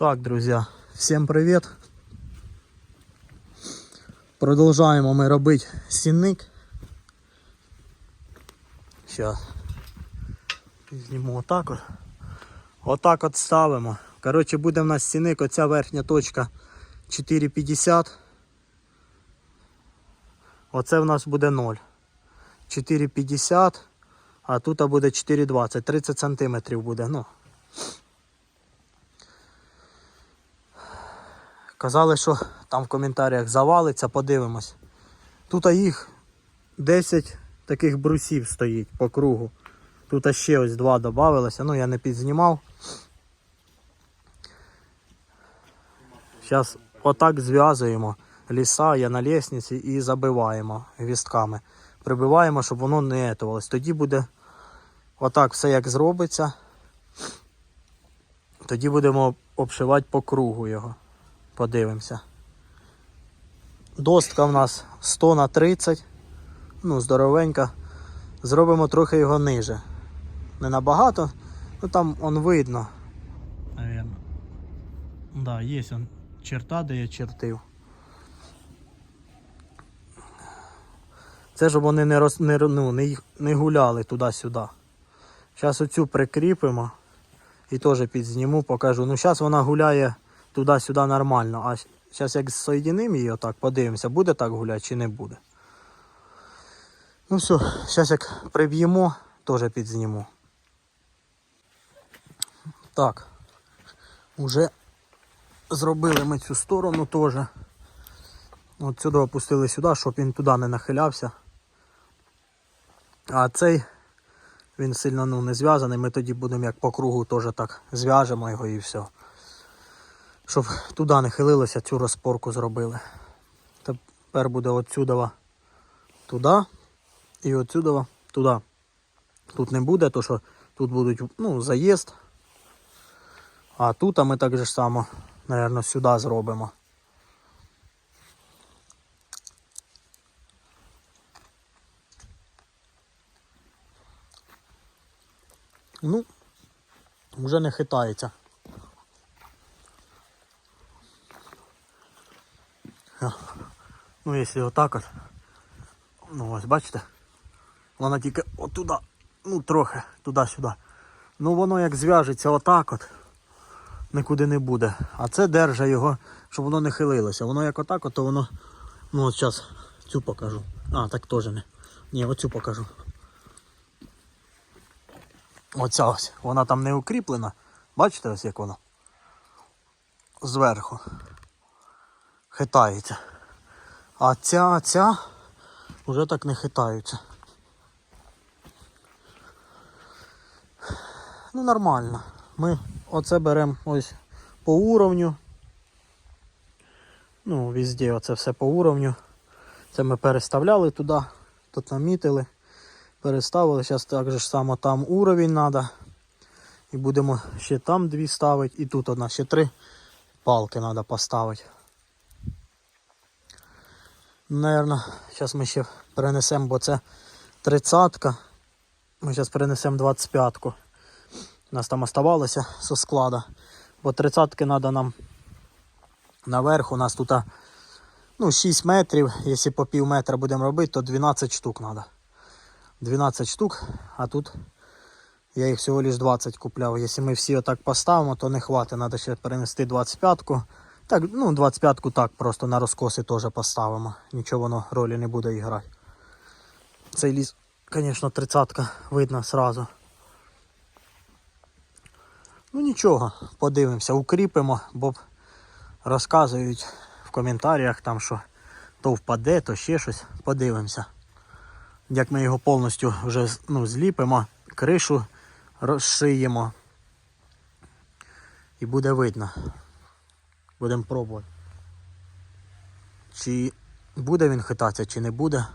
Так, друзі, всім привіт. Продовжуємо ми робити сінник. Зараз. Зніму отак от. Отак от ставимо. Коротше, буде в нас сінник, оця верхня точка 4,50. Оце в нас буде 0. 4,50, а тут буде 4,20. 30 см буде. Ну. Казали, що там в коментарях завалиться, подивимось. Тут їх 10 таких брусів стоїть по кругу. Тут ще ось два додавалося, ну я не підзнімав. Зараз отак зв'язуємо ліса, я на лісниці і забиваємо гвістками. Прибиваємо, щоб воно не етувалось. Тоді буде отак все як зробиться. Тоді будемо обшивати по кругу його. Подивимося. Достка в нас 100 на 30. Ну, здоровенька. Зробимо трохи його ниже. Не набагато, ну там он видно. Наверно. Да, є он черта, де я чертив. Це щоб вони не, роз, не, ну, не, не гуляли туди-сюди. Зараз оцю прикріпимо і теж підзніму, покажу. Ну зараз вона гуляє туди-сюди нормально. А зараз як соєдинимо її отак, подивимося, буде так гуляти чи не буде. Ну все, зараз як приб'ємо, теж підзніму. Так. Уже зробили ми цю сторону теж. От сюди опустили сюди, щоб він туди не нахилявся. А цей він сильно ну, не зв'язаний, ми тоді будемо як по кругу теж так зв'яжемо його і все. Щоб туди не хилилося, цю розпорку зробили. Тепер буде отсюда туди і отсюда туди. Тут не буде, то що тут будуть ну, заїзд. А тут а ми так же само, мабуть, сюди зробимо. Ну, вже не хитається. Ну, якщо отак от. Ну ось бачите? Вона тільки отуда, ну трохи, туди-сюди. Ну воно як зв'яжеться отак от, нікуди не буде. А це держа його, щоб воно не хилилося. Воно як отак, от, то воно. Ну от зараз цю покажу. А, так теж не. Ні, оцю покажу. Оця ось. Вона там не укріплена. Бачите ось як вона? Зверху. Хитається. А ця, ця вже так не хитаються. Ну нормально. Ми оце беремо ось по уровню. Ну, везде оце все по уровню. Це ми переставляли туди, тут намітили, переставили. Зараз так же ж само там уровень треба. І будемо ще там дві ставити. І тут одна, ще три палки треба поставити. Наверно, зараз ми ще перенесемо, бо це тридцатка. Ми зараз перенесемо 25-ку. У нас там оставалося зі склада. Бо тридцятки треба нам наверх. У нас тут ну, 6 метрів. Якщо по пів метра будемо робити, то 12 штук треба. 12 штук, а тут я їх всього лиш 20 купляв. Якщо ми всі отак поставимо, то не хватить. Треба ще перенести 25-ку. Так, ну 25-ку так просто на розкоси теж поставимо. Нічого воно ролі не буде грати. Цей ліс, звісно, 30-ка видно сразу. Ну нічого, подивимося, укріпимо, бо розказують в коментарях там, що то впаде, то ще щось. Подивимося. Як ми його повністю вже ну, зліпимо, кришу розшиємо. І буде видно. Будемо пробувати. Чи буде він хитатися, чи не буде.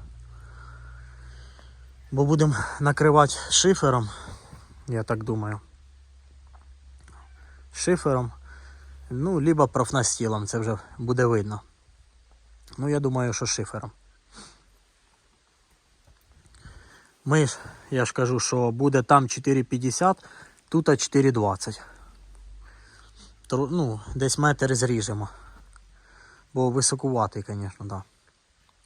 Бо будемо накривати шифером, я так думаю. Шифером. Ну, либо профнастілом, це вже буде видно. Ну, я думаю, що шифером. Ми ж, я ж кажу, що буде там 4,50, тут 4,20. Ну, десь метр зріжемо. Бо високуватий, звісно. Да.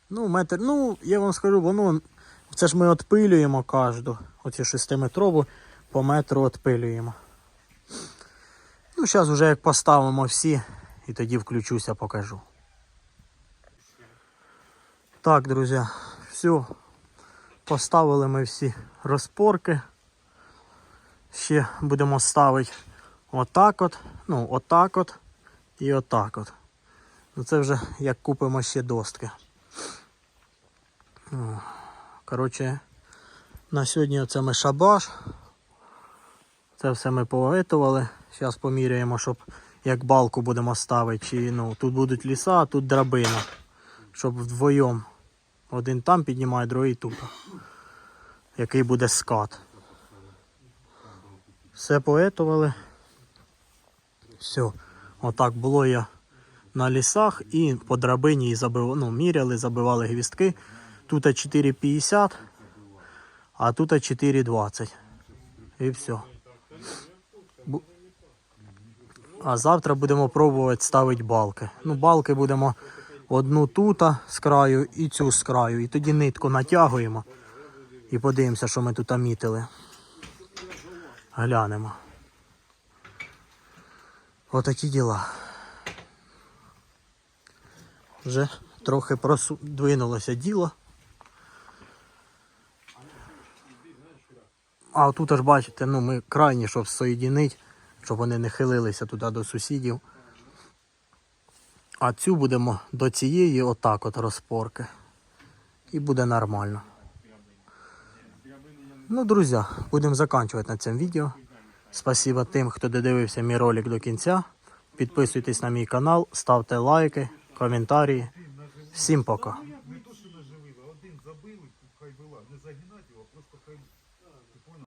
Ну, метр, ну, я вам скажу, воно. Це ж ми відпилюємо кожну. Оці шестиметрову по метру відпилюємо. Ну, зараз вже як поставимо всі, і тоді включуся, покажу. Так, друзі, все. Поставили ми всі розпорки. Ще будемо ставити отак от, ну, отак от і отак от. Ну це вже як купимо ще достки. Коротше, на сьогодні оце ми шабаш. Це все ми повитували. Зараз поміряємо, щоб як балку будемо ставити. Чи, ну, тут будуть ліса, а тут драбина. Щоб вдвоєм. Один там піднімає, другий тут. Який буде скат. Все поетували. Все. Отак було я на лісах і по драбині забив, ну, міряли, забивали гвістки. Тут 4,50, а тут 4,20. І все. Бу- А завтра будемо пробувати ставити балки. Ну, балки будемо одну тут з краю і цю з краю. І тоді нитку натягуємо і подивимося, що ми тут мітили. Глянемо. Отакі діла. Вже трохи просудвинулося діло. А тут аж бачите, ну ми крайні, щоб соєдинити, щоб вони не хилилися туди до сусідів. А цю будемо до цієї отак от розпорки. І буде нормально. Ну, друзі, будемо закінчувати на цьому відео. Спасибо тим, хто додивився мій ролик до кінця. Підписуйтесь на мій канал, ставте лайки, коментарі. Всім пока.